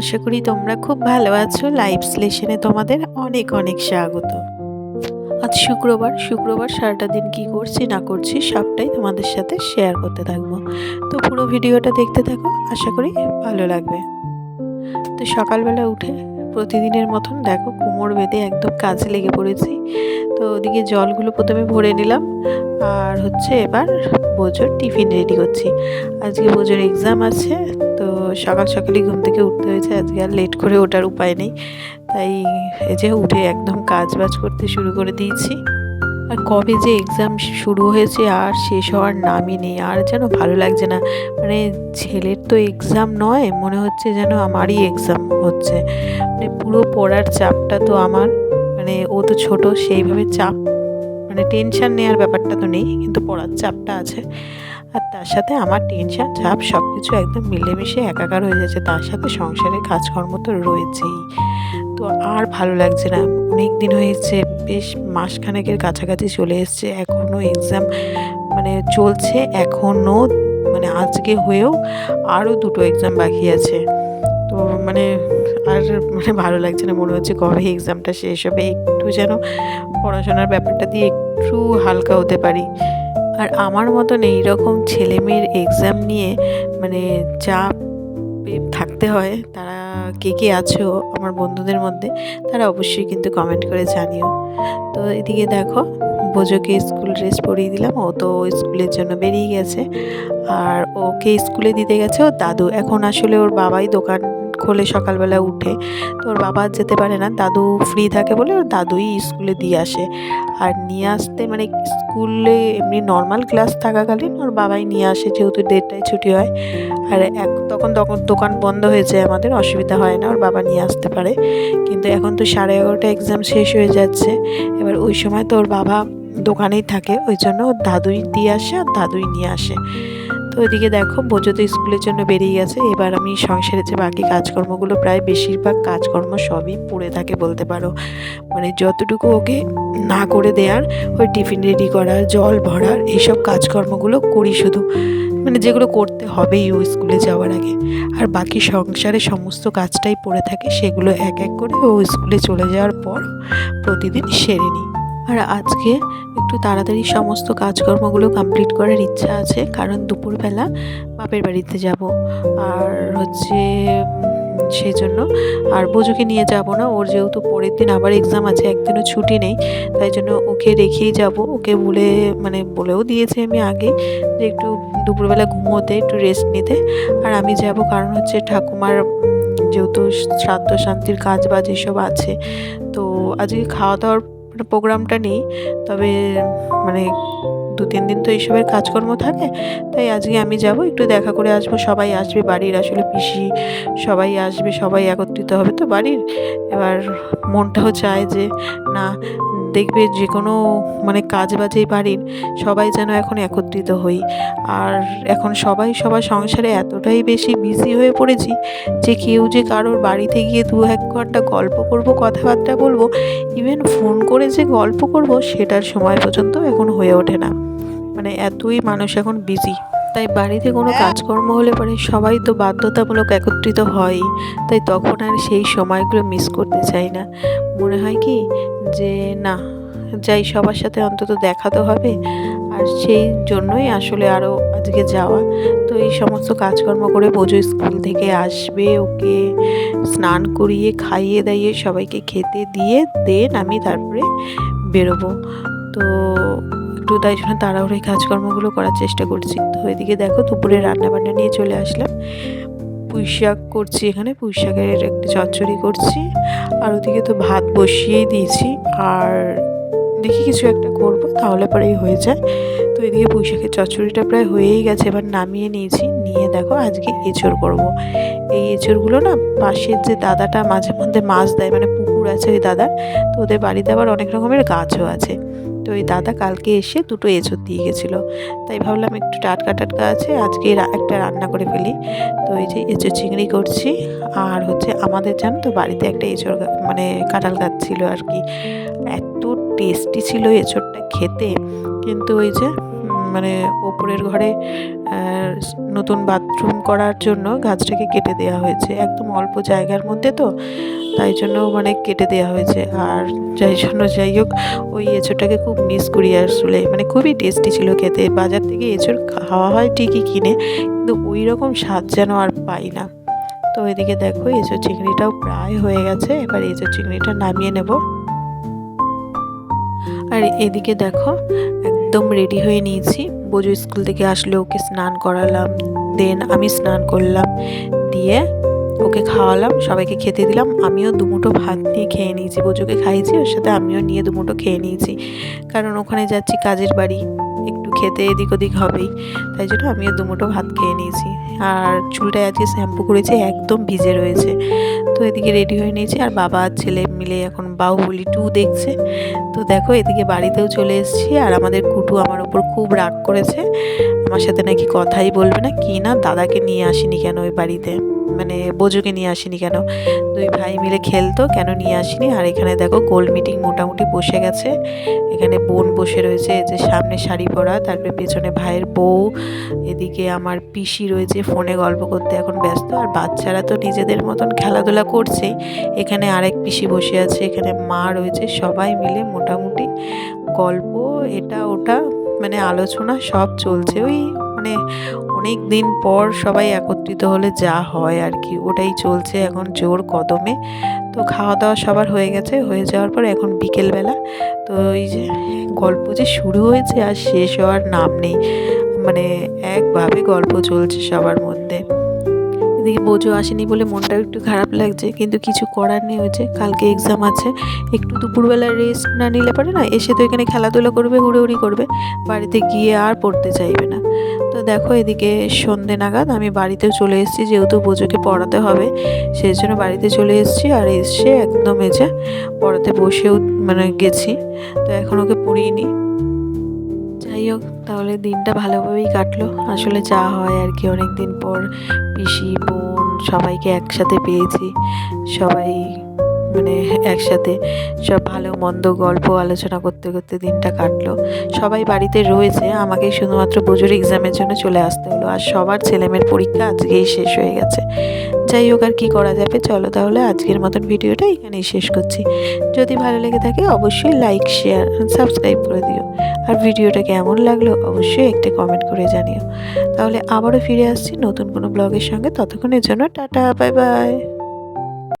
আশা করি তোমরা খুব ভালো আছো। লাইভ স্লেশনে তোমাদের অনেক অনেক স্বাগত। আজ শুক্রবার শুক্রবার সারাটা দিন কি করছি, না করছি সবটাই তোমাদের সাথে শেয়ার করতে থাকব। তো পুরো ভিডিওটা দেখতে থাকো, আশা করি ভালো লাগবে। তো সকালবেলা উঠে প্রতিদিনের মতন দেখো কোমর বেঁধে একদম কাজে লেগে পড়েছি। তো ওদিকে জলগুলো প্রথমে ভরে নিলাম আর হচ্ছে এবার বোঝোর টিফিন রেডি করছি। আজকে বোঝোর এক্সাম আছে সকাল সকালই ঘুম থেকে উঠতে হয়েছে। আজকে আর লেট করে ওঠার উপায় নেই। তাই এই যে উঠে একদম কাজ বাজ করতে শুরু করে দিয়েছি। আর কবে যে এক্সাম শুরু হয়েছে আর শেষ হওয়ার নামই নেই। আর যেন ভালো লাগছে না। মানে ছেলের তো এক্সাম নয়, মনে হচ্ছে যেন আমারই এক্সাম হচ্ছে। মানে পুরো পড়ার চাপটা তো আমার। মানে ও তো ছোট, সেইভাবে চাপ মানে টেনশন নেওয়ার ব্যাপারটা তো নেই। কিন্তু পড়ার চাপটা আছে। আর তার সাথে আমার টেনশন, চাপ সব কিছু একদম মিলেমিশে একাকার হয়ে যাচ্ছে। তার সাথে সংসারের কাজকর্ম তো রয়েছেই। তো আর ভালো লাগছে না। অনেক দিন হয়েছে, বেশ মাসখানেকের কাছাকাছি চলে এসছে। এখনও এক্সাম মানে চলছে এখনও মানে আজকে হয়েও আরও দুটো এক্সাম বাকি আছে। তো মানে আর মানে ভালো লাগছে না। মনে হচ্ছে কবে এক্সামটা শেষ হবে, একটু যেন পড়াশোনার ব্যাপারটা দিয়ে একটু হালকা হতে পারি। আর আমার মতন এইরকম ছেলে মেয়ের এক্সাম নিয়ে মানে চাপ থাকতে হয়, তারা কে কে আছো আমার বন্ধুদের মধ্যে, তারা অবশ্যই কিন্তু কমেন্ট করে জানিও। তো এদিকে দেখো বোঝোকে স্কুল ড্রেস পরিয়ে দিলাম, ও তো স্কুলের জন্য বেরিয়ে গেছে। আর ওকে স্কুলে দিতে গেছে ওর দাদু। এখন আসলে ওর বাবাই দোকান খোলে সকালবেলা উঠে। তো ওর বাবা যেতে পারে না। দাদু ফ্রি থাকে বলে ওর দাদুই স্কুলে দিয়ে আসে। আর নিয়ে আসতে মানে স্কুলে এমনি নর্মাল ক্লাস থাকাকালীন ওর বাবাই নিয়ে আসে যেহেতু দেড়টায় ছুটি হয়। আর এক তখন তখন দোকান বন্ধ হয়ে যায় আমাদের, অসুবিধা হয় না, ওর বাবা নিয়ে আসতে পারে। কিন্তু এখন তো সাড়ে এগারোটা এক্সাম শেষ হয়ে যাচ্ছে। এবার ওই সময় তো ওর বাবা দোকানেই থাকে, ওই জন্য ওর দাদুই দিয়ে আসে আর দাদুই নিয়ে আসে। তো ওইদিকে দেখো, বোঝো তো স্কুলের জন্য বেরিয়ে গেছে। এবার আমি সংসারের যে বাকি কাজকর্মগুলো, প্রায় বেশিরভাগ কাজকর্ম সবই পড়ে থাকে বলতে পারো। মানে যতটুকু ওকে না করে দেওয়ার ওই টিফিন রেডি করার, জল ভরার, এইসব কাজকর্মগুলো করি শুধু। মানে যেগুলো করতে হবেই ও স্কুলে যাওয়ার আগে। আর বাকি সংসারে সমস্ত কাজটাই পড়ে থাকে, সেগুলো এক এক করে ও স্কুলে চলে যাওয়ার পর প্রতিদিন সেরে নিই। আর আজকে একটু তাড়াতাড়ি সমস্ত কাজকর্মগুলো কমপ্লিট করার ইচ্ছা আছে, কারণ দুপুরবেলা বাপের বাড়িতে যাব। আর হচ্ছে সেই জন্য আর বোঝুকে নিয়ে যাব না, ওর যেহেতু পরের দিন আবার এক্সাম আছে, একদিনও ছুটি নেই, তাই জন্য ওকে রেখেই যাব। ওকে বলে মানে বলেও দিয়েছি আমি আগে যে একটু দুপুরবেলা ঘুমোতে, একটু রেস্ট নিতে। আর আমি যাব কারণ হচ্ছে ঠাকুমার যেহেতু শ্রাদ্ধ শান্তির কাজ বাজ এসব আছে, তো আজকে খাওয়া দাওয়ার প্রোগ্রামটা নেই, তবে মানে দু তিন দিন তো এইসবের কাজকর্ম থাকে, তাই আজকে আমি যাব, একটু দেখা করে আসব, সবাই আসবে, বাড়ির আসলে পিসি সবাই আসবে, সবাই একত্রিত হবে তো বাড়ির, এবার মনটাও চায় যে না দেখবে যে কোনো মানে কাজ বাজেই বাড়ির, সবাই যেন এখন একত্রিত হই। আর এখন সবাই, সবার সংসারে এতটাই বেশি বিজি হয়ে পড়েছি যে কেউ যে কারোর বাড়িতে গিয়ে দু এক ঘণ্টা গল্প করব, কথাবার্তা বলব ইভেন ফোন করে যে গল্প করব, সেটার সময় পর্যন্ত এখন হয়ে ওঠে না। মানে এতই মানুষ এখন বিজি তাই বাড়িতে কোনো কাজকর্ম হলে পরে সবাই তো বাধ্যতামূলক একত্রিত হয়। তাই তখন আর সেই সময়গুলো মিস করতে চাই না। মনে হয় কি যে না যাই সবার সাথে অন্তত দেখা তো হবে। আর সেই জন্যই আসলে আরও আজকে যাওয়া। তো এই সমস্ত কাজকর্ম করে বোঝো স্কুল থেকে আসবে ওকে স্নান করিয়ে খাইয়ে দাইয়ে সবাইকে খেতে দিয়ে দেন আমি তারপরে বেরোবো। তো একটু তাই জন্য তাড়াহুড়ো কাজকর্মগুলো করার চেষ্টা করছি। তো এদিকে দেখো দুপুরে রান্না বান্না নিয়ে চলে আসলাম। পুঁই শাক করছি এখানে পুঁই শাকের একটা চচ্চড়ি করছি। আর ওদিকে তো ভাত বসিয়েই দিয়েছি। আর দেখি কিছু একটা করব, তাহলে পরেই হয়ে যায়। তো এদিকে পুঁই শাকের চচ্চড়িটা প্রায় হয়েই গেছে, এবার নামিয়ে নিয়েছি। নিয়ে দেখো আজকে এঁচড় করব। এই এঁচড়গুলো না পাশের যে দাদাটা মাঝে মধ্যে মাছ দেয় মানে পুকুর আছে ওই দাদার, তো ওদের বাড়িতে আবার অনেক রকমের গাছও আছে। তো ওই দাদা কালকে এসে দুটো এঁচড় দিয়ে গেছিল। তাই ভাবলাম একটু টাটকা টাটকা আছে, আজকে একটা রান্না করে ফেলি। তো এই যে এঁচড় চিংড়ি করছি, আর হচ্ছে আমাদের জানো তো বাড়িতে একটা এঁচড় মানে কাঁঠাল গাছ ছিল আর কি। এত টেস্টি ছিল এঁচড়টা খেতে। কিন্তু ওই যে মানে ওপরের ঘরে নতুন বাথরুম করার জন্য গাছটাকে কেটে দেওয়া হয়েছে। একদম অল্প জায়গার মধ্যে তো, তাই জন্য মানে কেটে দেওয়া হয়েছে। আর যাই জন্য যাই হোক, ওই এঁচোড়টাকে খুব মিস করি আসলে। মানে খুবই টেস্টি ছিল খেতে। বাজার থেকে এঁচোড় খাওয়া হয় ঠিকই কিনে, কিন্তু ওই রকম স্বাদ যেন আর পাই না। তো এদিকে দেখো, এঁচোড় চিংড়িটাও প্রায় হয়ে গেছে। এবার এঁচোড় চিংড়িটা নামিয়ে নেব। আর এদিকে দেখো একদম রেডি হয়ে নিয়েছি। বোঝো স্কুল থেকে আসলে ওকে স্নান করালাম দেন আমি স্নান করলাম, দিয়ে ওকে খাওয়ালাম, সবাইকে খেতে দিলাম। আমিও দুমুটো ভাত নিয়ে খেয়ে নিয়েছি বোঝোকে খাইয়েছি, ওর সাথে আমিও নিয়ে দুমুটো খেয়ে নিয়েছি। কারণ ওখানে যাচ্ছি কাজের বাড়ি। খেতে এদিক ওদিক হবেই। তাই জন্য আমিও দুমুটো ভাত খেয়ে নিয়েছি। আর চুলটায় আজকে শ্যাম্পু করেছি, একদম ভিজে রয়েছে। তো এদিকে রেডি হয়ে নিয়েছি, আর বাবা আর ছেলে মিলে এখন বাহুবলি টু দেখছে। তো দেখো, এদিকে বাড়িতেও চলে এসেছি, আর আমাদের কুটু আমার ওপর খুব রাগ করেছে। আমার সাথে নাকি কথাই বলবে না, কি না, দাদাকে নিয়ে আসিনি কেন ওই বাড়িতে? মানে বোঝোকে নিয়ে আসিনি কেন? দুই ভাই মিলে খেলতো, কেন নিয়ে আসিনি? আর এখানে দেখো গোল মিটিং মোটামুটি বসে গেছে। এখানে বোন বসে রয়েছে যে সামনে শাড়ি পরা, তারপরে পেছনে ভাইয়ের বউ, এদিকে আমার পিসি রয়েছে, ফোনে গল্প করতে এখন ব্যস্ত। আর বাচ্চারা তো নিজেদের মতন খেলাধুলা করছে। এখানে আরেক পিসি বসে আছে, এখানে মা রয়েছে, সবাই মিলে মোটামুটি গল্প, এটা ওটা মানে আলোচনা সব চলছে। ওই মানে অনেক দিন পর সবাই একত্রিত হলে যা হয় আর কি। ওটাই চলছে এখন জোর কদমে। তো খাওয়া দাওয়া সবার হয়ে গেছে। হয়ে যাওয়ার পর এখন বিকেলবেলা। তো এই যে গল্প যে শুরু হয়েছে আর শেষ হওয়ার নাম নেই। মানে একভাবে গল্প চলছে সবার মধ্যে। এদিকে বোঝো আসেনি বলে মনটা একটু খারাপ লাগছে, কিন্তু কিছু করার নেই হয়েছে কালকে এক্সাম আছে, একটু দুপুরবেলা রেস্ট না নিলে পারে না, এসে তো এখানে খেলাধুলা করবে, হুড়োহুড়ি করবে, বাড়িতে গিয়ে আর পড়তে চাইবে না। তো দেখো এদিকে সন্ধে নাগাদ আমি বাড়িতেও চলে এসেছি, যেহেতু বোঝোকে পড়াতে হবে সেই জন্য বাড়িতে চলে এসেছি, আর এসে একদম এসে পড়াতে বসেও মানে গেছি, তো এখন ওকে পড়িয়ে যাই হোক, তাহলে দিনটা ভালোভাবেই কাটলো। আসলে যা হয় আর কি অনেক দিন পর পিসি, বোন সবাইকে একসাথে পেয়েছি। সবাই মানে একসাথে সব ভালো মন্দ গল্প আলোচনা করতে করতে দিনটা কাটলো। সবাই বাড়িতে রয়েছে আমাকে শুধুমাত্র পুজোর এক্সামের জন্য চলে আসতে হলো। আর সবার ছেলেমেয়ের পরীক্ষা আজকেই শেষ হয়ে গেছে। যাই হোক আর কী করা যাবে, চলো তাহলে আজকের মতন ভিডিওটা এখানেই শেষ করছি। যদি ভালো লেগে থাকে অবশ্যই লাইক শেয়ার সাবস্ক্রাইব করে দিও। আর ভিডিওটা কেমন লাগল অবশ্যই একটা কমেন্ট করে জানিও। তাহলে আবারও ফিরে আসছি নতুন কোনো ব্লগের সঙ্গে। ততক্ষণের জন্য টাটা বাই বাই